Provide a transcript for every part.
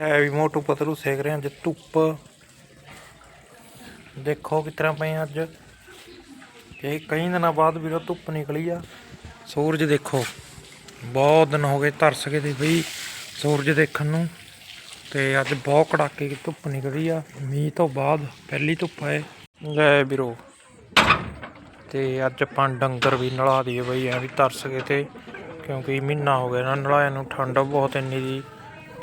ਵੀ ਮੋਟੂ ਪਤਲੂ ਸੇਕ ਰਹੇ ਹਾਂ ਅੱਜ ਧੁੱਪ। ਦੇਖੋ ਕਿਸ ਤਰ੍ਹਾਂ ਪਏ ਅੱਜ। ਇਹ ਕਈ ਦਿਨਾਂ ਬਾਅਦ ਵੀਰੋ ਧੁੱਪ ਨਿਕਲੀ ਆ। ਸੂਰਜ ਦੇਖੋ, ਬਹੁਤ ਦਿਨ ਹੋ ਗਏ ਤਰਸ ਗਏ ਤੇ ਬਈ ਸੂਰਜ ਦੇਖਣ ਨੂੰ। ਤੇ ਅੱਜ ਬਹੁਤ ਕੜਾਕੇ ਦੀ ਧੁੱਪ ਨਿਕਲੀ ਆ। ਮੀਂਹ ਤੋਂ ਬਾਅਦ ਪਹਿਲੀ ਧੁੱਪ ਹੈ ਲੈ ਵੀਰੋ, ਤੇ ਅੱਜ ਆਪਾਂ ਡੰਗਰ ਵੀ ਨਲਾ ਦਈਏ ਬਈ, ਐ ਵੀ ਤਰਸ ਗਏ ਤੇ। ਕਿਉਂਕਿ ਮਹੀਨਾ ਹੋ ਗਿਆ ਨਾ ਨਲਾਇਆ ਨੂੰ, ਠੰਡ ਬਹੁਤ ਇੰਨੀ ਦੀ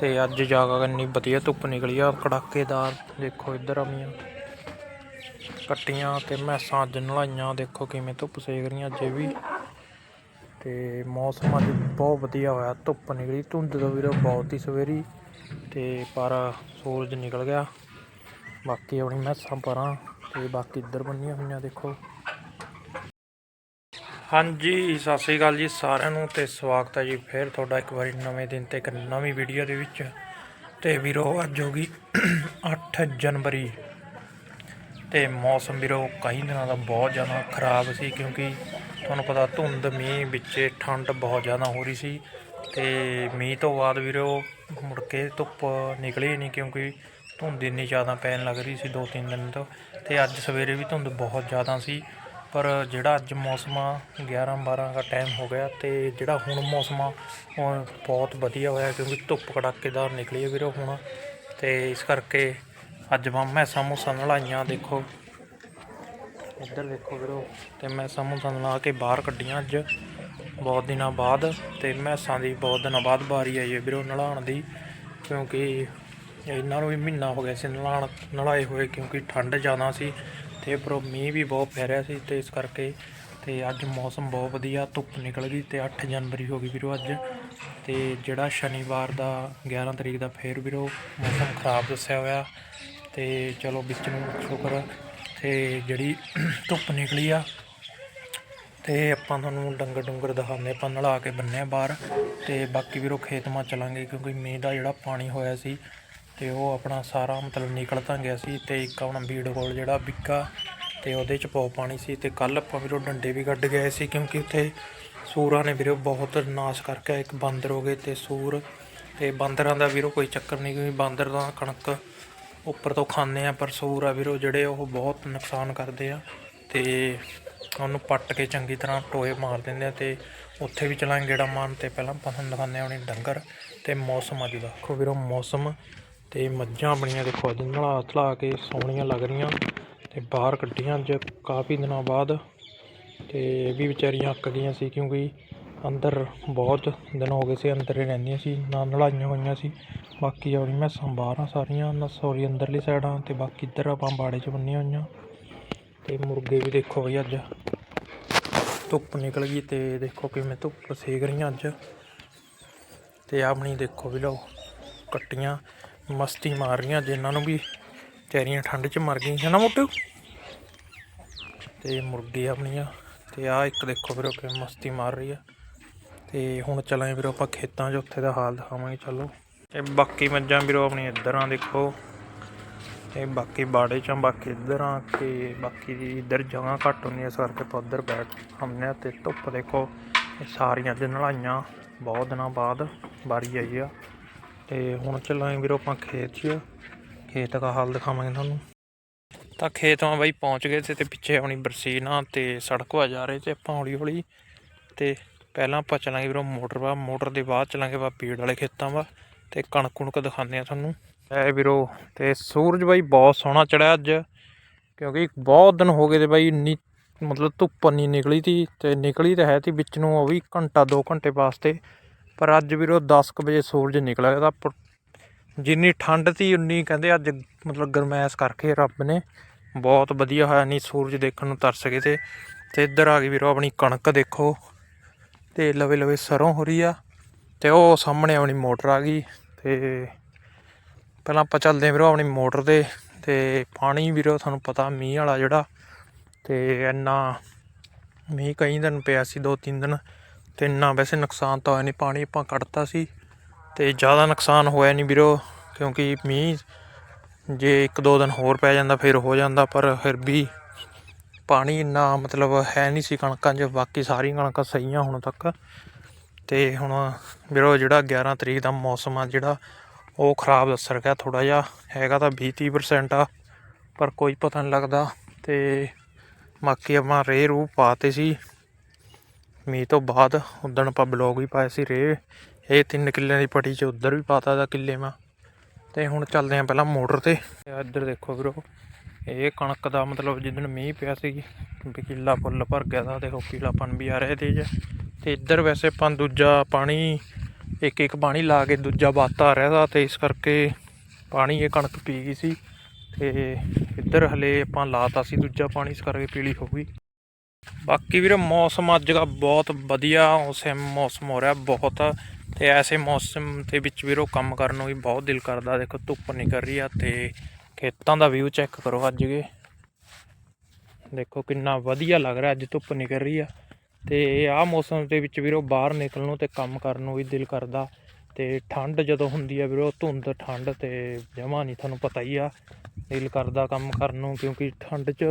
ਤੇ ਅੱਜ ਜਾ ਇੰਨੀ ਵਧੀਆ ਧੁੱਪ ਨਿਕਲੀ ਆ, ਕੜਾਕੇਦਾਰ। ਦੇਖੋ ਇੱਧਰ ਆਮੀਆਂ ਕੱਟੀਆਂ ਤੇ ਮੈਸਾਂ ਅੱਜ ਨਲਾਈਆਂ। ਦੇਖੋ ਕਿਵੇਂ ਧੁੱਪ ਸੇਕ ਰਹੀਆਂ ਅੱਜ ਵੀ। ਤੇ ਮੌਸਮ ਅੱਜ ਬਹੁਤ ਵਧੀਆ ਹੋਇਆ। ਧੁੱਪ ਨਿਕਲੀ, ਧੁੰਦ ਤੋਂ ਵੀਰੋ ਬਹੁਤ ਹੀ ਸਵੇਰੀ। ਤੇ ਪਰ ਸੂਰਜ ਨਿਕਲ ਗਿਆ। ਬਾਕੀ ਆਪਣੀ ਮੈਸਾਂ ਪਰਾਂ ਤੇ ਬਾਕੀ ਇੱਧਰ ਬੰਨੀਆਂ ਹੋਈਆਂ, ਦੇਖੋ। ਹਾਂਜੀ, ਸਤਿ ਸ਼੍ਰੀ ਅਕਾਲ ਜੀ ਸਾਰਿਆਂ ਨੂੰ ਤੇ ਸਵਾਗਤ ਹੈ ਜੀ ਫਿਰ ਤੁਹਾਡਾ ਇੱਕ ਵਾਰੀ ਨਵੇਂ ਦਿਨ ਤੇ ਇੱਕ ਨਵੀਂ ਵੀਡੀਓ ਦੇ ਵਿੱਚ। ਤੇ ਵੀਰੋ, ਅੱਜ ਹੋ ਗਈ 8 ਜਨਵਰੀ ਤੇ ਮੌਸਮ ਵੀਰੋ ਕਈ ਦਿਨਾਂ ਦਾ ਬਹੁਤ ਜ਼ਿਆਦਾ ਖਰਾਬ ਸੀ ਕਿਉਂਕਿ ਤੁਹਾਨੂੰ ਪਤਾ ਧੁੰਦ, ਮੀਂਹ ਵਿੱਚ ਠੰਡ ਬਹੁਤ ਜ਼ਿਆਦਾ ਹੋ ਰਹੀ ਸੀ ਤੇ ਮੀਂਹ ਤੋਂ ਬਾਅਦ ਵੀਰੋ ਮੁੜ ਕੇ ਧੁੱਪ ਨਿਕਲੀ ਨਹੀਂ ਕਿਉਂਕਿ ਧੁੰਦ ਇੰਨੀ ਜ਼ਿਆਦਾ ਪੈਣ ਲੱਗ ਰਹੀ ਸੀ ਦੋ ਤਿੰਨ ਦਿਨ ਤੋਂ ਤੇ ਅੱਜ ਸਵੇਰੇ ਵੀ ਧੁੰਦ ਬਹੁਤ ਜ਼ਿਆਦਾ ਸੀ। ਪਰ ਜਿਹੜਾ ਅੱਜ ਮੌਸਮ ਆ 11 12 ਦਾ ਟਾਈਮ ਹੋ ਗਿਆ ਅਤੇ ਜਿਹੜਾ ਹੁਣ ਮੌਸਮ ਆ, ਉਹ ਬਹੁਤ ਵਧੀਆ ਹੋਇਆ ਕਿਉਂਕਿ ਧੁੱਪ ਕੜਾਕੇਦਾਰ ਨਿਕਲੀ ਹੈ ਵੀਰੋ ਹੁਣ ਅਤੇ ਇਸ ਕਰਕੇ ਅੱਜ ਮੈਂ ਮੈਸਾਂ ਮੂਸਾਂ ਨਲਾਈਆਂ ਦੇਖੋ। ਇੱਧਰ ਦੇਖੋ ਵੀਰੋ ਅਤੇ ਮੈਸਾਂ ਮੂਸਾਂ ਨਲਾ ਕੇ ਬਾਹਰ ਕੱਢੀਆਂ ਅੱਜ, ਬਹੁਤ ਦਿਨਾਂ ਬਾਅਦ ਅਤੇ ਮੈਸਾਂ ਦੀ ਬਹੁਤ ਦਿਨਾਂ ਬਾਅਦ ਵਾਰੀ ਆਈ ਹੈ ਵੀਰੋ ਨਲਾਉਣ ਦੀ, ਕਿਉਂਕਿ ਇਹਨਾਂ ਨੂੰ ਵੀ ਮਹੀਨਾ ਹੋ ਗਿਆ ਸੀ ਨਲਾਉਣ ਨਲਾਏ ਹੋਏ ਕਿਉਂਕਿ ਠੰਡ ਜ਼ਿਆਦਾ ਸੀ ਤੇ ਉੱਪਰੋਂ ਮੀਂਹ ਵੀ ਬਹੁਤ ਪੈ ਰਿਹਾ ਸੀ ਤੇ ਇਸ ਕਰਕੇ ਤੇ ਅੱਜ ਮੌਸਮ ਬਹੁਤ ਵਧੀਆ, ਧੁੱਪ ਨਿਕਲ ਗਈ ਤੇ 8 ਜਨਵਰੀ ਹੋ ਗਈ ਵੀਰੋ ਅੱਜ ਤੇ ਜਿਹੜਾ ਸ਼ਨੀਵਾਰ ਦਾ 11 ਤਰੀਕ ਦਾ ਫੇਰ ਵੀਰੋ ਮੌਸਮ ਖਰਾਬ ਦੱਸਿਆ ਹੋਇਆ ਤੇ ਚਲੋ ਵਿੱਚ ਨੂੰ ਸ਼ੁਕਰ ਤੇ ਜਿਹੜੀ ਧੁੱਪ ਨਿਕਲੀ ਆ ਤੇ ਆਪਾਂ ਤੁਹਾਨੂੰ ਡੰਗਰ ਡੁੰਗਰ ਦਿਖਾਉਂਦੇ ਆਪਾਂ ਨਲਾ ਕੇ ਬੰਨਿਆ ਬਾਹਰ ਤੇ ਬਾਕੀ ਵੀਰੋ ਖੇਤ ਮਾ ਚਲਾਂਗੇ ਕਿਉਂਕਿ ਮੀਂਹ ਦਾ ਜਿਹੜਾ ਪਾਣੀ ਹੋਇਆ ਸੀ ਅਤੇ ਉਹ ਆਪਣਾ ਸਾਰਾ ਮਤਲਬ ਨਿਕਲ ਤਾਂ ਗਿਆ ਸੀ ਅਤੇ ਇੱਕ ਆਪਣਾ ਬੀੜ ਕੋਲ ਜਿਹੜਾ ਬਿੱਕਾ ਅਤੇ ਉਹਦੇ ਚ ਬਹੁਤ ਪਾਣੀ ਸੀ ਅਤੇ ਕੱਲ੍ਹ ਆਪਾਂ ਵੀਰੋ ਡੰਡੇ ਵੀ ਕੱਢ ਗਏ ਸੀ ਕਿਉਂਕਿ ਉੱਥੇ ਸੂਰਾਂ ਨੇ ਵੀਰੋ ਬਹੁਤ ਨਾਸ਼ ਕਰਕੇ ਇੱਕ ਬਾਂਦਰ ਹੋ ਗਏ ਅਤੇ ਸੂਰ ਅਤੇ ਬਾਂਦਰਾਂ ਦਾ ਵੀਰੋ ਕੋਈ ਚੱਕਰ ਨਹੀਂ ਕਿਉਂਕਿ ਬਾਂਦਰ ਦਾ ਕਣਕ ਉੱਪਰ ਤੋਂ ਖਾਂਦੇ ਆ, ਪਰ ਸੂਰ ਆ ਵੀਰੋ ਜਿਹੜੇ ਉਹ ਬਹੁਤ ਨੁਕਸਾਨ ਕਰਦੇ ਆ ਅਤੇ ਉਹਨੂੰ ਪੱਟ ਕੇ ਚੰਗੀ ਤਰ੍ਹਾਂ ਟੋਏ ਮਾਰ ਦਿੰਦੇ ਆ ਅਤੇ ਉੱਥੇ ਵੀ ਚਲਾਂਗੇ ਗੇੜਾ ਮਾਰਨ ਤੇ ਪਹਿਲਾਂ ਆਪਾਂ ਤੁਹਾਨੂੰ ਦਿਖਾਉਂਦੇ ਆ ਆਪਣੀ ਡੰਗਰ ਅਤੇ ਮੌਸਮ ਅੱਜ ਦਾ ਦੇਖੋ ਵੀਰੋ ਮੌਸਮ ਤੇ ਮੱਝਾਂ ਆਪਣੀਆਂ ਦੇਖੋ, ਅੱਜ ਨਲਾ ਧਲਾ ਕੇ ਸੋਹਣੀਆਂ ਲੱਗ ਰਹੀਆਂ ਤੇ ਬਾਹਰ ਕੱਢੀਆਂ ਅੱਜ ਕਾਫੀ ਦਿਨਾਂ ਬਾਅਦ ਤੇ ਇਹ ਵੀ ਵਿਚਾਰੀਆਂ ਅੱਕ ਗਈਆਂ ਸੀ ਕਿਉਂਕਿ ਅੰਦਰ ਬਹੁਤ ਦਿਨ ਹੋ ਗਏ ਸੀ, ਅੰਦਰ ਹੀ ਰਹਿੰਦੀਆਂ ਸੀ, ਨਾ ਨਲਾਈਆਂ ਹੋਈਆਂ ਸੀ। ਬਾਕੀ ਆਪਣੀ ਮੈਸਾਂ ਬਾਹਰ ਆ ਸਾਰੀਆਂ, ਨਾ ਸੌਰੀ ਅੰਦਰਲੀ ਸਾਈਡਾਂ ਤੇ ਬਾਕੀ ਇੱਧਰ ਆਪਾਂ ਬਾੜੇ 'ਚ ਬੰਨੀਆਂ ਹੋਈਆਂ। ਤੇ ਮੁਰਗੇ ਵੀ ਦੇਖੋ ਬਈ ਅੱਜ ਧੁੱਪ ਨਿਕਲ ਗਈ ਤੇ ਦੇਖੋ ਕਿਵੇਂ ਧੁੱਪ ਸੇਕ ਰਹੀਆਂ ਅੱਜ। ਤੇ ਆਪਣੀ ਦੇਖੋ ਵੀ ਲਓ, ਕੱਟੀਆਂ। ਮਸਤੀ ਮਾਰ ਰਹੀਆਂ ਜਿਨ੍ਹਾਂ ਨੂੰ ਵੀ। ਚੈਰੀਆਂ ਠੰਡ 'ਚ ਮਰ ਗਈਆਂ ਹੈ ਨਾ ਮੋਟੂ। ਤੇ ਮੁਰਗੀ ਆਪਣੀਆਂ ਤੇ ਆ ਇੱਕ ਦੇਖੋ ਵੀਰੋ ਕਿ ਮਸਤੀ ਮਾਰ ਰਹੀ ਆ। ਤੇ ਹੁਣ ਚੱਲਾਂਗੇ ਵੀਰੋ ਆਪਾਂ ਖੇਤਾਂ 'ਚ, ਉੱਥੇ ਦਾ ਹਾਲ ਦਿਖਾਵਾਂਗੇ, ਚਲੋ। ਤੇ ਬਾਕੀ ਮੱਝਾਂ ਵੀਰੋ ਆਪਣੀ ਇੱਧਰ ਆ ਦੇਖੋ। ਤੇ ਬਾਕੀ ਬਾੜੇ 'ਚ ਬਾਕੀ ਇੱਧਰ ਆ ਕੇ ਬਾਕੀ ਦੀ ਇੱਧਰ ਜਗ੍ਹਾ ਘੱਟ ਹੁੰਦੀ ਹੈ ਇਸ ਕਰਕੇ ਆਪਾਂ ਉੱਧਰ ਬੈਠ ਹਮਨੇ ਤੇ ਧੁੱਪ ਦੇਖੋ, ਇਹ ਸਾਰੀਆਂ ਅੱਜ ਨਲਾਈਆਂ ਬਹੁਤ ਦਿਨਾਂ ਬਾਅਦ ਵਾਰੀ ਆਈ ਆ। ਤੇ ਹੁਣ ਚੱਲਾਂਗੇ ਵੀਰੋ ਆਪਾਂ ਖੇਤ 'ਚ। ਖੇਤ ਦਾ ਹਾਲ ਦਿਖਾਵਾਂਗੇ ਤੁਹਾਨੂੰ। ਤਾਂ ਖੇਤਾਂ ਬਾਈ ਪਹੁੰਚ ਗਏ ਸੀ ਤੇ ਪਿੱਛੇ ਆਪਣੀ ਬਰਸੀਨਾ ਤੇ ਸੜਕ ਵਾ ਜਾ ਰਹੇ ਤੇ ਆਪਾਂ ਹੌਲੀ ਹੌਲੀ ਤੇ ਪਹਿਲਾਂ ਆਪਾਂ ਚੱਲਾਂਗੇ ਵੀਰੋ ਮੋਟਰ ਵਾ ਮੋਟਰ ਦੇ ਬਾਅਦ ਚੱਲਾਂਗੇ ਵਾ ਪੀੜ ਵਾਲੇ ਖੇਤਾਂ ਵਾ ਤੇ ਕਣਕ ਕੁਣਕ ਦਿਖਾਉਂਦੇ ਆ ਤੁਹਾਨੂੰ। ਐ ਵੀਰੋ, ਤੇ ਸੂਰਜ ਬਾਈ ਬਹੁਤ ਸੋਹਣਾ ਚੜਿਆ ਅੱਜ। ਕਿਉਂਕਿ ਬਹੁਤ ਦਿਨ ਹੋ ਗਏ ਤੇ ਬਾਈ ਇੰਨੀ ਮਤਲਬ ਧੁੱਪ ਨਹੀਂ ਨਿਕਲੀ ਤੀ ਤੇ ਨਿਕਲੀ ਤਾਂ ਹੈ ਤੀ ਵਿੱਚ ਨੂੰ ਉਹ ਵੀ ਘੰਟਾ 2 ਘੰਟੇ ਵਾਸਤੇ। ਪਰ ਅੱਜ ਵੀਰੋ 10 ਕੁ ਵਜੇ ਸੂਰਜ ਨਿਕਲਿਆ ਤਾਂ ਪ- ਜਿੰਨੀ ਠੰਡ ਤੀ ਉਨੀ ਕਹਿੰਦੇ ਅੱਜ ਮਤਲਬ ਗਰਮੈਸ਼ ਕਰਕੇ ਰੱਬ ਨੇ ਬਹੁਤ ਵਧੀਆ ਹੋਇਆ, ਨਹੀਂ ਸੂਰਜ ਦੇਖਣ ਨੂੰ ਤਰਸ ਗਏ ਤੇ ਤੇ ਇੱਧਰ ਆ ਗਈ ਵੀਰੋ ਆਪਣੀ ਕਣਕ ਦੇਖੋ, ਤੇ ਲਵੇ ਲਵੇ ਸਰੋਂ ਹੋ ਰਹੀ ਆ, ਤੇ ਉਹ ਸਾਹਮਣੇ ਆਪਣੀ ਮੋਟਰ ਆ ਗਈ, ਤੇ ਪਹਿਲਾਂ ਆਪਾਂ ਚੱਲਦੇ ਹਾਂ ਵੀਰੋ ਆਪਣੀ ਮੋਟਰ ਤੇ ਤੇ ਪਾਣੀ ਵੀਰੋ ਤੁਹਾਨੂੰ ਪਤਾ ਮੀਂਹ ਵਾਲਾ ਜਿਹੜਾ, ਤੇ ਇੰਨਾ ਮੀਂਹ ਕਈ ਦਿਨ ਪਿਆ ਸੀ ਦੋ ਤਿੰਨ ਦਿਨ ਤੇ ਇੰਨਾ ਵੈਸੇ ਨੁਕਸਾਨ ਤਾਂ ਹੋਇਆ ਨਹੀਂ ਪਾਣੀ ਆਪਾਂ ਕੱਢਤਾ ਸੀ ਤੇ ਜ਼ਿਆਦਾ ਨੁਕਸਾਨ ਹੋਇਆ ਨਹੀਂ ਵੀਰੋ, ਕਿਉਂਕਿ ਮੀਂਹ ਜੇ ਇੱਕ ਦੋ ਦਿਨ ਹੋਰ ਪੈ ਜਾਂਦਾ ਫਿਰ ਹੋ ਜਾਂਦਾ, ਪਰ ਫਿਰ ਵੀ ਪਾਣੀ ਇੰਨਾ ਮਤਲਬ ਹੈ ਨਹੀਂ ਸੀ ਕਣਕਾਂ 'ਚ, ਬਾਕੀ ਸਾਰੀਆਂ ਕਣਕਾਂ ਸਹੀਆਂ ਹੁਣ ਤੱਕ। ਤੇ ਹੁਣ ਵੀਰੋ ਜਿਹੜਾ 11 ਤਰੀਕ ਦਾ ਮੌਸਮ ਆ, ਜਿਹੜਾ ਉਹ ਖਰਾਬ ਦੱਸ ਗਿਆ ਥੋੜਾ ਜਿਹਾ, ਹੈਗਾ ਤਾਂ 20 30% ਆ, ਪਰ ਕੋਈ ਪਤਾ ਨਹੀਂ ਲੱਗਦਾ। ਤੇ ਬਾਕੀ ਆਪਾਂ ਰੇ ਰੂ ਪਾਤੇ ਸੀ। ਮੀਂਹ ਤੋਂ ਬਾਅਦ ਉਦਣ ਆਪਾਂ ਬਲੌਗ ਵੀ ਪਾਇਆ ਸੀ ਰੇ। ਇਹ ਤਿੰਨ ਕਿੱਲਿਆਂ ਦੀ ਪੱਟੀ ਚ ਉਧਰ ਵੀ ਪਾਤਾ ਦਾ ਕਿੱਲੇ ਮਾ। ਤੇ ਹੁਣ ਚੱਲਦੇ ਆਂ ਪਹਿਲਾਂ ਮੋਟਰ ਤੇ। ਇੱਧਰ ਦੇਖੋ ਵੀਰੋ, ਇਹ ਕਣਕ ਦਾ ਮਤਲਬ ਜਿੱਦਣ ਮੀਂਹ ਪਿਆ ਸੀ ਕਿੱਲਾ ਫੁੱਲ ਭਰ ਗਿਆ ਦਾ ਦੇਖੋ ਪੀਲਾਪਨ ਵੀ ਆ ਰਿਹਾ ਤੇ ਜੇ ਤੇ ਇੱਧਰ ਵੈਸੇ ਆਪਾਂ ਦੂਜਾ ਪਾਣੀ, ਇੱਕ ਇੱਕ ਪਾਣੀ ਲਾ ਕੇ ਦੂਜਾ ਬਾਤਾ ਆ ਰਿਹਾ ਦਾ ਤੇ ਇਸ ਕਰਕੇ ਪਾਣੀ ਇਹ ਕਣਕ ਪੀ ਗਈ ਸੀ। ਤੇ ਇੱਧਰ ਹਲੇ ਆਪਾਂ ਲਾਤਾ ਸੀ ਦੂਜਾ ਪਾਣੀ, ਇਸ ਕਰਕੇ ਪੀਲੀ ਹੋ ਗਈ। ਬਾਕੀ ਵੀਰ ਮੌਸਮ ਅੱਜ ਦਾ ਬਹੁਤ ਵਧੀਆ ਉਸੇ ਮੌਸਮ ਹੋ ਰਿਹਾ, ਬਹੁਤ ਤੇ ਐਸੇ ਮੌਸਮ ਦੇ ਵਿੱਚ ਵੀਰੋ ਕੰਮ ਕਰਨ ਨੂੰ ਵੀ ਬਹੁਤ ਦਿਲ ਕਰਦਾ, ਦੇਖੋ ਧੁੱਪ ਨਿਕਲ ਰਹੀ ਆ ਤੇ ਖੇਤਾਂ ਦਾ ਵਿਊ ਚੈੱਕ ਕਰੋ ਅੱਜ ਕੇ। ਦੇਖੋ ਕਿੰਨਾ ਵਧੀਆ ਲੱਗ ਰਿਹਾ ਅੱਜ ਧੁੱਪ ਨਿਕਲ ਰਹੀ ਆ ਤੇ ਆਹ ਮੌਸਮ ਦੇ ਵਿੱਚ ਵੀਰੋ ਬਾਹਰ ਨਿਕਲਣ ਨੂੰ ਤੇ ਕੰਮ ਕਰਨ ਨੂੰ ਵੀ ਦਿਲ ਕਰਦਾ ਤੇ ਠੰਡ ਜਦੋਂ ਹੁੰਦੀ ਆ ਵੀਰੋ ਧੁੰਦ, ਠੰਡ ਤੇ ਜਮਾ ਨਹੀਂ ਤੁਹਾਨੂੰ ਪਤਾ ਹੀ ਆ ਦਿਲ ਕਰਦਾ ਕੰਮ ਕਰਨ ਨੂੰ ਕਿਉਂਕਿ ਠੰਡ 'ਚ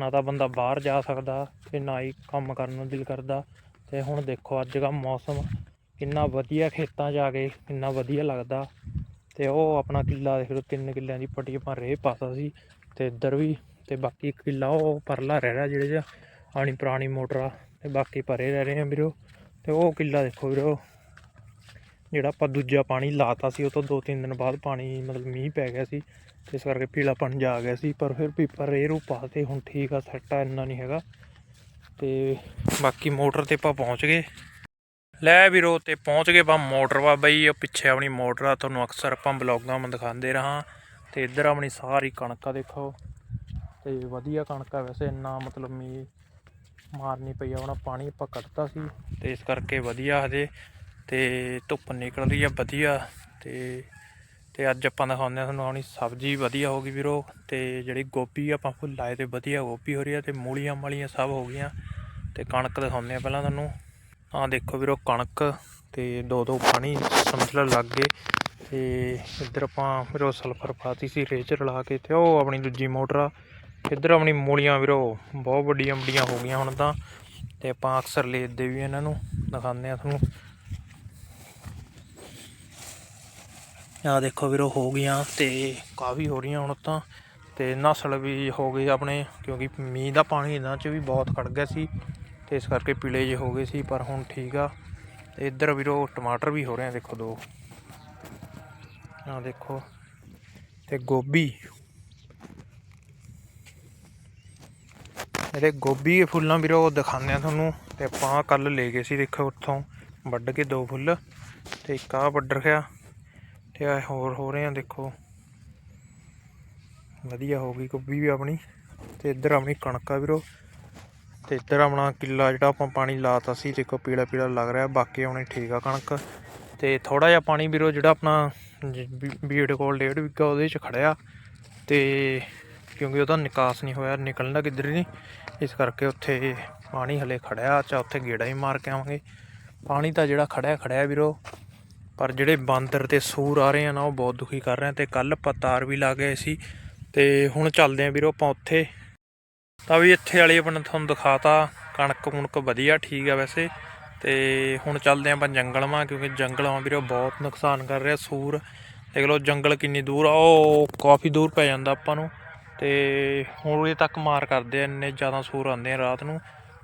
ਨਾ ਤਾਂ ਬੰਦਾ ਬਾਹਰ ਜਾ ਸਕਦਾ ਤੇ ਨਾ ਹੀ ਕੰਮ ਕਰਨ ਨੂੰ ਦਿਲ ਕਰਦਾ। ਤੇ ਹੁਣ ਦੇਖੋ ਅੱਜ ਦਾ ਮੌਸਮ, ਕਿੰਨਾ ਵਧੀਆ ਖੇਤਾਂ 'ਚ ਆ ਕੇ ਕਿੰਨਾ ਵਧੀਆ ਲੱਗਦਾ। ਤੇ ਉਹ ਆਪਣਾ ਕਿੱਲਾ ਦੇਖ ਲਓ, ਤਿੰਨ ਕਿੱਲਿਆਂ ਦੀ ਪੱਟੀ ਆਪਾਂ ਰੇਹ ਪਾਤਾ ਸੀ। ਤੇ ਇੱਧਰ ਵੀ, ਤੇ ਬਾਕੀ ਇੱਕ ਕਿੱਲਾ ਉਹ ਪਰਲਾ ਰਹਿ ਰਿਹਾ ਜਿਹੜੇ 'ਚ ਆਪਣੀ ਪੁਰਾਣੀ ਮੋਟਰਾਂ ਆ। ਤੇ ਬਾਕੀ ਪਰੇ ਰਹਿ ਰਹੇ ਆ ਵੀਰੋ। ਤੇ ਉਹ ਕਿੱਲਾ ਦੇਖੋ ਵੀਰੋ, ਜਿਹੜਾ ਆਪਾਂ ਦੂਜਾ ਪਾਣੀ ਲਾਤਾ ਸੀ, ਉਹ ਤੋਂ ਦੋ ਤਿੰਨ ਦਿਨ ਬਾਅਦ ਪਾਣੀ ਮਤਲਬ ਮੀਂਹ ਪੈ ਗਿਆ ਸੀ। ਇਸ ਕਰਕੇ ਪੀਲਾਪਣ ਜਾ ਗਿਆ ਸੀ, ਪਰ ਫਿਰ ਪੀਪਰ ਰੇਰੂ ਪਾਤੇ ਹੁਣ ਠੀਕ ਆ ਸੈੱਟ ਆ, ਇੰਨਾ ਨਹੀਂ ਹੈਗਾ। ਤੇ ਬਾਕੀ ਮੋਟਰ ਤੇ ਆਪਾਂ ਪਹੁੰਚ ਗਏ। ਲੈ ਵੀਰੋ, ਤੇ ਪਹੁੰਚ ਗਏ ਆਪਾਂ ਮੋਟਰ ਵਾ ਬਈ, ਉਹ ਪਿੱਛੇ ਆਪਣੀ ਮੋਟਰ ਆ, ਤੁਹਾਨੂੰ ਅਕਸਰ ਆਪਾਂ ਬਲੌਗਾਂ ਮੈਂ ਦਿਖਾਉਂਦੇ ਰਹਾ। ਤੇ ਇੱਧਰ ਆਪਣੀ ਸਾਰੀ ਕਣਕ ਦੇਖੋ। ਤੇ ਵਧੀਆ ਕਣਕ ਆ ਵੈਸੇ, ਇੰਨਾ ਮਤਲਬ ਮੀ ਮਾਰਨੀ ਪਈ ਆ, ਉਹਨਾਂ ਪਾਣੀ ਆਪਾਂ ਕੱਢਤਾ ਸੀ। ਤੇ ਇਸ ਕਰਕੇ ਵਧੀਆ ਹਜੇ। ਤੇ ਧੁੱਪ ਨਿਕਲ ਰਹੀ ਆ ਵਧੀਆ। ਤੇ ਤੇ ਅੱਜ ਆਪਾਂ ਦਿਖਾਉਂਦੇ ਹਾਂ ਤੁਹਾਨੂੰ ਆਪਣੀ ਸਬਜ਼ੀ ਵਧੀਆ ਹੋ ਗਈ ਵੀਰੋ, ਤੇ ਜਿਹੜੀ ਗੋਭੀ ਆਪਾਂ ਫੁੱਲ ਲਾਏ ਤੇ ਵਧੀਆ ਗੋਭੀ ਹੋ ਰਹੀ ਆ ਤੇ ਮੂਲੀਆਂ ਮਾਲੀਆਂ ਸਭ ਹੋ ਗਈਆਂ, ਤੇ ਕਣਕ ਦਿਖਾਉਂਦੇ ਆ ਪਹਿਲਾਂ ਤੁਹਾਨੂੰ। ਆਹ ਦੇਖੋ ਵੀਰੋ ਕਣਕ ਤੇ ਦੋ ਦੋ ਪਾਣੀ ਸਮਝ ਲਓ ਲੱਗ ਗਏ, ਤੇ ਇੱਧਰ ਆਪਾਂ ਵੀਰੋ ਸਲਫਰ ਪਾਤੀ ਸੀ ਰੇਚ ਰਲਾ ਕੇ ਤੇ ਉਹ ਆਪਣੀ ਦੂਜੀ ਮੋਟਰ ਆ। ਇੱਧਰ ਆਪਣੀ ਮੂਲੀਆਂ ਵੀਰੋ ਬਹੁਤ ਵੱਡੀਆਂ ਵੱਡੀਆਂ ਹੋ ਗਈਆਂ ਹੁਣ ਤਾਂ, ਤੇ ਆਪਾਂ ਅਕਸਰ ਲੇਦੇ ਵੀ ਇਹਨਾਂ ਨੂੰ, ਦਿਖਾਉਂਦੇ ਆ ਤੁਹਾਨੂੰ। ਆਹ ਦੇਖੋ ਵੀਰੋ, ਹੋ ਗਈਆਂ ਤੇ ਕਾਫੀ ਹੋ ਰਹੀਆਂ ਹੁਣ ਤਾਂ। ਤੇ ਨਸਲ ਵੀ ਹੋ ਗਈ ਆਪਣੇ, ਕਿਉਂਕਿ ਮੀਂਹ ਦਾ ਪਾਣੀ ਇਹਨਾਂ 'ਚ ਵੀ ਬਹੁਤ ਖੜ ਗਿਆ ਸੀ। ਤੇ ਇਸ ਕਰਕੇ ਪੀਲੇ ਜੇ ਹੋ ਗਏ ਸੀ, ਪਰ ਹੁਣ ਠੀਕ ਆ। ਤੇ ਇੱਧਰ ਵੀਰੋ, ਟਮਾਟਰ ਵੀ ਹੋ ਰਹੇ ਆ, ਦੇਖੋ ਦੋ। ਆਹ ਦੇਖੋ, ਤੇ ਗੋਭੀ। ਇਹਦੇ ਗੋਭੀ ਦੇ ਫੁੱਲਾਂ ਵੀਰੋ ਦਿਖਾਉਂਦੇ ਆ ਤੁਹਾਨੂੰ। ਤੇ ਆਪਾਂ ਕੱਲ ਲੈ ਗਏ ਸੀ, ਦੇਖੋ ਉੱਥੋਂ। ਵੱਢ ਕੇ ਦੋ ਫੁੱਲ। ਤੇ ਇੱਕ ਆਹ ਵੱਢ ਰਿਹਾ ਤੇ ਆ ਹੋਰ ਹੋ ਰਹੇ ਆ, ਦੇਖੋ। ਵਧੀਆ ਹੋ ਗਈ ਗੋਭੀ ਵੀ ਆਪਣੀ। ਤੇ ਇੱਧਰ ਆਪਣੀ ਕਣਕ ਆ ਵੀਰੋ। ਤੇ ਇੱਧਰ ਆਪਣਾ ਕਿੱਲਾ ਜਿਹੜਾ ਆਪਾਂ ਪਾਣੀ ਲਾਤਾ ਸੀ, ਦੇਖੋ ਪੀਲਾ ਪੀਲਾ ਲੱਗ ਰਿਹਾ। ਬਾਕੀ ਆਪਣੀ ਠੀਕ ਆ ਕਣਕ। ਤੇ ਥੋੜਾ ਜਿਹਾ ਪਾਣੀ ਵੀਰੋ, ਜਿਹੜਾ ਆਪਣਾ ਜ- ਕੋਲ ਡੇਢ ਵਿਗਾ ਉਹਦੇ ਚ ਖੜਿਆ। ਤੇ ਕਿਉਂਕਿ ਉਹਦਾ ਨਿਕਾਸ ਨਹੀਂ ਹੋਇਆ, ਨਿਕਲਣਾ ਕਿੱਧਰ ਨਹੀਂ। ਇਸ ਕਰਕੇ ਉੱਥੇ ਪਾਣੀ ਹਲੇ ਖੜਿਆ। ਚਾ ਉੱਥੇ ਗੇੜਾ ਹੀ ਮਾਰ ਕੇ ਆਵਾਂਗੇ। ਪਾਣੀ ਤਾਂ ਜਿਹੜਾ ਖੜਿਆ ਖੜਿਆ ਵੀਰੋ। ਪਰ ਜਿਹੜੇ ਬਾਂਦਰ ਤੇ ਸੂਰ ਆ ਰਹੇ ਆ ਨਾ, ਉਹ ਬਹੁਤ ਦੁਖੀ ਕਰ ਰਹੇ ਆ ਤੇ ਕੱਲ ਪਤਾਰ ਵੀ ਲਾ ਗਏ ਸੀ ਤੇ ਹੁਣ ਚੱਲਦੇ ਆ ਵੀਰੋ ਆਪਾਂ ਉੱਥੇ। ਤਾਂ ਵੀ ਇੱਥੇ ਵਾਲੀ ਆਪਣਾ ਤੁਹਾਨੂੰ ਦਿਖਾਤਾ, ਕਣਕ ਕੁਣਕ ਵਧੀਆ ਠੀਕ ਆ ਵੈਸੇ ਤੇ ਹੁਣ ਚੱਲਦੇ ਆਪਾਂ ਜੰਗਲ ਮਾ ਕਿਉਂਕਿ ਜੰਗਲਵਾਂ ਵੀਰੋ ਬਹੁਤ ਨੁਕਸਾਨ ਕਰ ਰਿਹਾ ਸੂਰ। ਦੇਖ ਲਓ ਜੰਗਲ ਕਿੰਨੀ ਦੂਰ ਆ, ਉਹ ਕਾਫੀ ਦੂਰ ਪੈ ਜਾਂਦਾ ਆਪਾਂ ਨੂੰ ਤੇ ਹੁਣ ਇਹ ਤੱਕ ਮਾਰ ਕਰਦੇ ਆ, ਇੰਨੇ ਜ਼ਿਆਦਾ ਸੂਰ ਆਉਂਦੇ ਆ ਰਾਤ ਨੂੰ।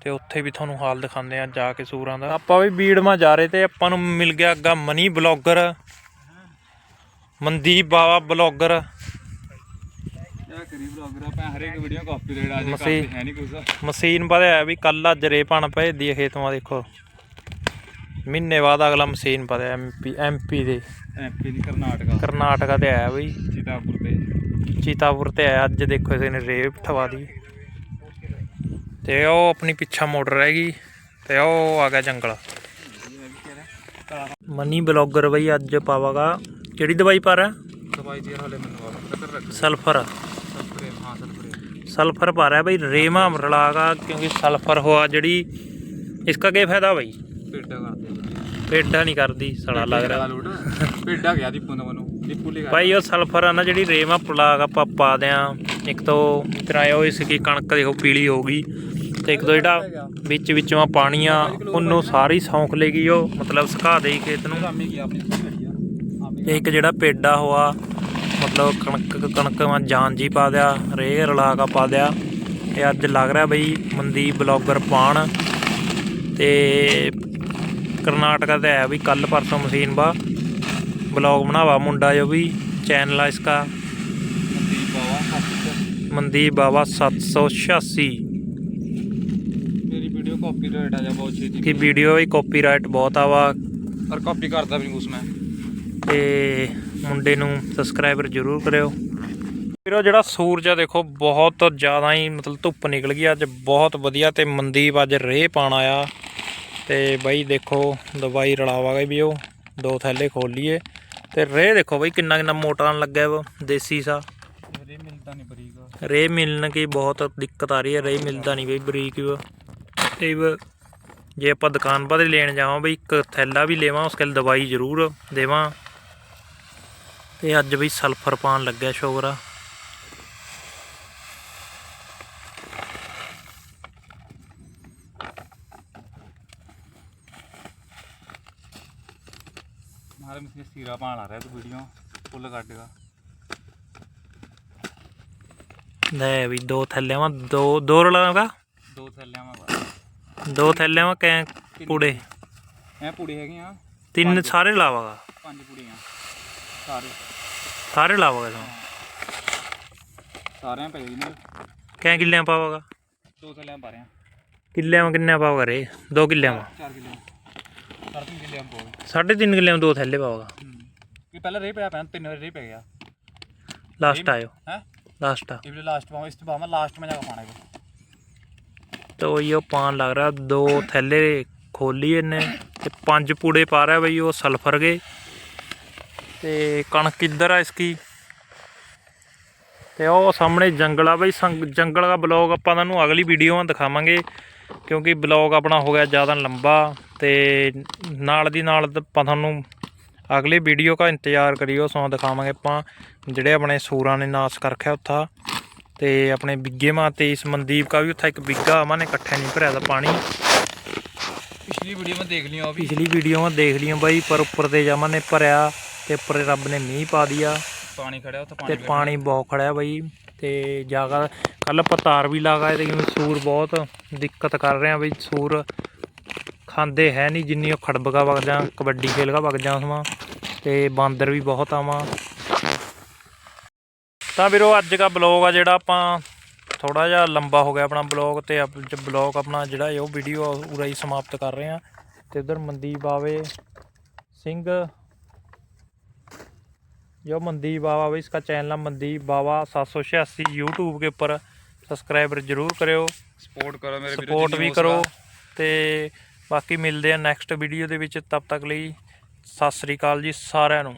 ਤੇ ਉੱਥੇ ਵੀ ਤੁਹਾਨੂੰ ਹਾਲ ਦਿਖਾਉਂਦੇ ਆ ਜਾ ਕੇ ਸੂਰਾਂ ਦਾ। ਆਪਾਂ ਵੀ ਬੀੜ ਮਾ ਜਾ ਰਹੇ ਤੇ ਆਪਾਂ ਨੂੰ ਮਿਲ ਗਿਆ ਅੱਗਾ money blogger. Mandeep Bawa blogger. Machine ਵਧਿਆ ਵੀ ਕੱਲ ਅੱਜ ਰੇ ਪਾਣ ਭੇਜਦੀ ਹੈ ਖੇਤੋਂ ਦੇਖੋ। ਮਹੀਨੇ ਬਾਅਦ ਅਗਲਾ ਮਸ਼ੀਨ ਵਧਿਆ ਐਮਪੀ ਐਮਪੀ ਦੇ। ਐਮਪੀ ਦੀ ਕਰਨਾਟਕਾ। ਕਰਨਾਟਕਾ ਤੇ ਆਇਆ ਬਈ। ਚਿਤਾਪੁਰ ਤੇ। ਚੀਤਾਪੁਰ ਤੇ ਆਇਆ ਅੱਜ ਦੇਖੋ ਇਹਨੇ ਨੇ ਰੇ ਠਵਾ ਦੀ। ਤੇ ਉਹ ਆਪਣੀ ਪਿੱਛਾ ਮੋਟਰ ਰਹਿ ਗਈ ਤੇ ਉਹ ਆ ਗਿਆ ਜੰਗਲ। ਮਨੀ ਬਲੌਗਰ ਬਈ ਅੱਜ ਪਾਵਾਗਾ। ਕਿਹੜੀ ਦਵਾਈ ਪਾ ਰਿਹਾ? ਦਵਾਈ ਜੀ ਹਲੇ ਮੈਨੂੰ ਸਲਫਰ। ਸਲਫਰ ਪਾ ਰਿਹਾ ਬਈ ਰੇਮਾ ਰਲਾਗਾ ਕਿਉਂਕਿ ਸਲਫਰ ਹੋਆ ਜਿਹੜੀ ਇਸ ਦਾ ਕੀ ਫਾਇਦਾ ਬਈ? ਪੇਡਾ ਕਰਦੇ ਨਹੀਂ ਕਰਦੀ ਸੜਾ ਲੱਗ ਰਿਹਾ। ਪੇਡਾ ਗਿਆ ਦੀਪੂ ਨੂੰ ਮੈਨੂੰ ਦੀਪੂ ਭਾਈ ਉਹ ਸਲਫਰ ਆ ਨਾ ਜਿਹੜੀ ਰੇਮਾ ਪਲਾਗ ਆਪਾਂ ਪਾ ਦਿਆਂ। ਇੱਕ ਤੋਂ ਤਰਾਇਓ ਇਸ ਕੀ ਕਣਕ ਦੇਖੋ ਪੀਲੀ ਹੋ ਗਈ। ਇੱਕ ਤੋਂ ਜਿਹੜਾ ਵਿੱਚ ਵਿੱਚੋਂ ਆ ਪਾਣੀ ਆ ਉਹਨੂੰ ਸਾਰੀ ਸੌਂਕ ਲੈ ਗਈ ਉਹ ਮਤਲਬ ਸੁਕਾ ਦੇਈ ਖੇਤ ਨੂੰ। ਤੇ ਇੱਕ ਜਿਹੜਾ ਪੇਡਾ ਹੋਆ ਮਤਲਬ ਕਣਕ ਕਣਕ ਮਾ ਜਾਨ ਜੀ ਪਾ ਦਿਆ ਰੇ ਰਲਾ ਕੇ ਪਾ ਦਿਆ। ਤੇ ਅੱਜ ਲੱਗ ਰਿਹਾ ਬਈ ਮਨਦੀਪ ਬਲੌਗਰ ਪਾਣ। ਤੇ ਕਰਨਾਟਕਾ ਤੇ ਹੈ ਵੀ ਕੱਲ ਪਰਸੋਂ ਮਸ਼ੀਨ ਬਾ। ਬਲੌਗ ਬਣਾਵਾ ਮੁੰਡਾ ਜੋ ਵੀ ਚੈਨਲ ਆ ਇਸਕਾ। ਮਨਦੀਪ ਬਾਵਾ ਹੱਥ ਮਨਦੀਪ ਬਾਵਾ 786 ਮੇਰੀ ਵੀਡੀਓ ਕਾਪੀਰਾਈਟ ਆ ਜਾ ਬਹੁਤ ਛੇਤੀ ਕਿ ਵੀਡੀਓ ਵੀ ਕਾਪੀਰਾਈਟ ਬਹੁਤ ਆਵਾ ਪਰ ਕਾਪੀ ਕਰਦਾ ਵੀ ਕੁਛ ਮੈਂ। ਤੇ ਮੁੰਡੇ ਨੂੰ ਸਬਸਕ੍ਰਾਈਬਰ ਜ਼ਰੂਰ ਕਰਿਓ। ਵੀਰੋ ਜਿਹੜਾ ਸੂਰਜ ਆ ਦੇਖੋ ਬਹੁਤ ਜ਼ਿਆਦਾ ਹੀ ਮਤਲਬ ਧੁੱਪ ਨਿਕਲ ਗਈ ਅੱਜ ਬਹੁਤ ਵਧੀਆ ਤੇ ਮਨਦੀਪ ਅੱਜ ਰੇਹ ਪਾਣ ਆਇਆ। ਤੇ ਬਾਈ ਦੇਖੋ ਦਵਾਈ ਰਲਾਵਾਂਗੇ ਵੀ ਉਹ। ਦੋ ਥੈਲੇ ਖੋਲੀਏ ਤੇ ਰੇਹ ਦੇਖੋ ਬਾਈ ਕਿੰਨਾ ਕਿੰਨਾ ਮੋਟਾ ਲੱਗਿਆ ਵਾ ਦੇਸੀ ਸਾ। ਮੇਰੇ ਮਿਲਦਾ ਨਹੀਂ ਬਰੀਕ। ਰੇ ਮਿਲਣ ਕੀ ਬਹੁਤ ਦਿੱਕਤ ਆ ਰਹੀ ਹੈ ਰੇ ਮਿਲਦਾ ਨਹੀਂ ਬਈ ਬਰੀਕ ਵਾ। ਤੇ ਵਾ ਜੇ ਆਪਾਂ ਦੁਕਾਨ ਪਰ ਲੈਣ ਜਾਵਾਂ ਬਈ ਇੱਕ ਥੈਲਾ ਵੀ ਲੈਵਾਂ ਉਸ ਕੋਲ ਦਵਾਈ ਜ਼ਰੂਰ ਦੇਵਾਂ। ਤੇ ਅੱਜ ਬਈ ਸਲਫਰ ਪਾਣ ਲੱਗਿਆ ਸ਼ੋਗਰਾ ਮਾਰੇ ਮਿੱਥੇ ਸੀਰਾ ਪਾਣ ਆ ਰਿਹਾ ਤੂੰ ਵੀਡੀਓ ਫੁੱਲ ਕੱਢੇਗਾ ਲੈ ਵੀ ਦੋ ਥੈਲਿਆਂ ਦੋ ਦੋ ਰਲਾਂਗਾ ਦੋ ਮੈਂ ਪਾ ਦੋ ਥੈਲਿਆਂ ਕੈ ਪੂੜੇ? ਐ ਪੂੜੇ ਹੈਗੇ ਆ? ਤਿੰਨ ਸਾਰੇ ਲਾਵਾਂਗਾ। ਪੰਜ ਪੂੜੇ ਆ ਸਾਰੇ। ਸਾਰੇ ਲਾਵਾਂਗਾ ਤੂੰ ਸਾਰਿਆਂ ਪੈ ਨੇ ਕੈ ਕਿੱਲਿਆਂ ਪਾਵਾਂਗਾ? ਦੋ ਥੈਲਿਆਂ ਪਾ ਰਿਆਂ ਕਿੱਲਿਆਂ ਕਿੰਨਾ ਪਾਵਾਂਗਾ ਰੇ? ਦੋ ਕਿੱਲਿਆਂ ਵਾ। 4 ਕਿਲੋ ਸਾਢੇ ਤਿੰਨ ਕਿੱਲੇ ਅੰਬ ਹੋ ਸਾਢੇ ਤਿੰਨ ਕਿੱਲਿਆਂ ਦੋ ਥੈਲੇ ਪਾਵਾਂਗਾ। ਇਹ ਪਹਿਲਾਂ ਰੇ ਪਿਆ ਪੈਣ ਤਿੰਨ ਰੇ ਪੈ ਗਿਆ। ਲਾਸਟ ਆਇਓ। ਹੈ? ਲਾਸਟ ਆ। ਇਹ ਵੀ ਲਾਸਟ ਪਾਵਾਂ ਇਸ ਤੋਂ ਬਾਅਦ ਮੈਂ ਲਾਸਟ ਮੈਂ ਜਾ ਕੇ ਪਾਣਾ ਹੈ ਤੋ ਇਹ ਪਾਣ ਲੱਗ ਰਿਹਾ। ਦੋ ਥੈਲੇ ਖੋਲੀ ਇਹਨੇ ਤੇ ਪੰਜ ਪੂੜੇ ਪਾ ਰਿਹਾ ਬਈ, ਉਹ ਸਲਫਰ ਗਏ ਤੇ ਕਣਕ ਕਿੱਧਰ ਆ ਇਸਕੀ? ਤੇ ਉਹ ਸਾਹਮਣੇ ਜੰਗਲ ਆ ਬਈ, ਸੰਗ- ਜੰਗਲ ਦਾ ਬਲੌਗ ਆਪਾਂ ਤੁਹਾਨੂੰ ਅਗਲੀ ਵੀਡੀਓ ਵਿੱਚ ਦਿਖਾਵਾਂਗੇ, ਕਿਉਂਕਿ ਬਲੌਗ ਆਪਣਾ ਹੋ ਗਿਆ ਜ਼ਿਆਦਾ ਲੰਬਾ ਤੇ ਨਾਲ ਦੀ ਨਾਲ ਆਪਾਂ ਤੁਹਾਨੂੰ ਅਗਲੀ ਵੀਡੀਓ ਦਾ ਇੰਤਜ਼ਾਰ ਕਰਿਓ, ਸੋ ਦਿਖਾਵਾਂਗੇ ਆਪਾਂ, ਜਿਹੜੇ ਆਪਣੇ ਸੂਰਾਂ ਨੇ ਨਾਸ ਕਰ ਰੱਖਿਆ ਉੱਥਾ। ਤੇ ਆਪਣੇ ਬਿੱਗੇ ਮਾਂ ਤੇ ਇਸ ਮਨਦੀਪ ਕਾ ਵੀ ਉੱਥਾ ਇੱਕ ਬਿੱਗਾ ਮਾਂ ਨੇ ਇਕੱਠਾ ਨਹੀਂ ਭਰਿਆ ਦਾ ਪਾਣੀ। ਪਿਛਲੀ ਵੀਡੀਓ ਮੈਂ ਦੇਖ ਲਿਆ ਉਹ ਵੀ। ਪਿਛਲੀ ਵੀਡੀਓ ਮੈਂ ਦੇਖ ਲਈਆਂ ਬਾਈ ਪਰ ਉੱਪਰ ਤੇ ਜਮਾ ਨੇ ਭਰਿਆ ਤੇ ਉੱਪਰ ਰੱਬ ਨੇ ਮੀਂਹ ਪਾ ਦਿਆ। ਪਾਣੀ ਖੜਿਆ ਉੱਥੇ ਤੇ ਪਾਣੀ ਪਾਣੀ ਬਹੁਤ ਖੜਿਆ ਬਾਈ ਤੇ ਜਾਗਾ ਕੱਲ ਪਤਾਰ ਵੀ ਲਗਾਏ ਤੇ ਕਿਵੇਂ ਸੂਰ ਬਹੁਤ ਦਿੱਕਤ ਕਰ ਰਹੇ ਆ ਬਈ ਸੂਰ ਖਾਂਦੇ ਹੈ ਨਹੀਂ ਜਿੰਨੀ ਉਹ ਖੜਬਗਾ ਵਗ ਜਾਂ ਕਬੱਡੀ ਖੇਲਗਾ ਵਗ ਜਾਂ ਸਮਾਂ ਤੇ ਬਾਂਦਰ ਵੀ ਬਹੁਤ ਆਵਾਂ। ਤਾਂ ਵੀਰੋ ਅੱਜ ਦਾ ਬਲੌਗ ਆ ਜਿਹੜਾ ਆਪਾਂ ਥੋੜਾ ਜਿਹਾ ਲੰਬਾ ਹੋ ਗਿਆ ਆਪਣਾ ਬਲੌਗ ਤੇ ਬਲੌਗ ਆਪਣਾ ਜਿਹੜਾ ਇਹ ਉਹ ਵੀਡੀਓ ਉਰਾ ਹੀ ਸਮਾਪਤ ਕਰ ਰਹੇ ਆ ਤੇ ਉਧਰ ਮਨਦੀਪ ਆਵੇ ਸਿੰਘ जो मनदीप बाबा भाई इसका चैनल है मनदीप बाबा सात सौ छियासी यूट्यूब के ऊपर ਸਬਸਕ੍ਰਾਈਬਰ ਜ਼ਰੂਰ ਕਰਿਓ ਸਪੋਰਟ ਕਰੋ ਮੇਰੇ ਵੀਰੋ ਸਪੋਰਟ ਜਿੰਨੀ ਵੀ ਹੋ ਕਰੋ ਸਕਾ। ਤੇ ਬਾਕੀ ਮਿਲਦੇ ਆ ਨੈਕਸਟ ਵੀਡੀਓ ਦੇ ਵਿੱਚ ਤਬ ਤੱਕ ਲਈ ਸਤਿ ਸ੍ਰੀ ਅਕਾਲ ਜੀ ਸਾਰਿਆਂ ਨੂੰ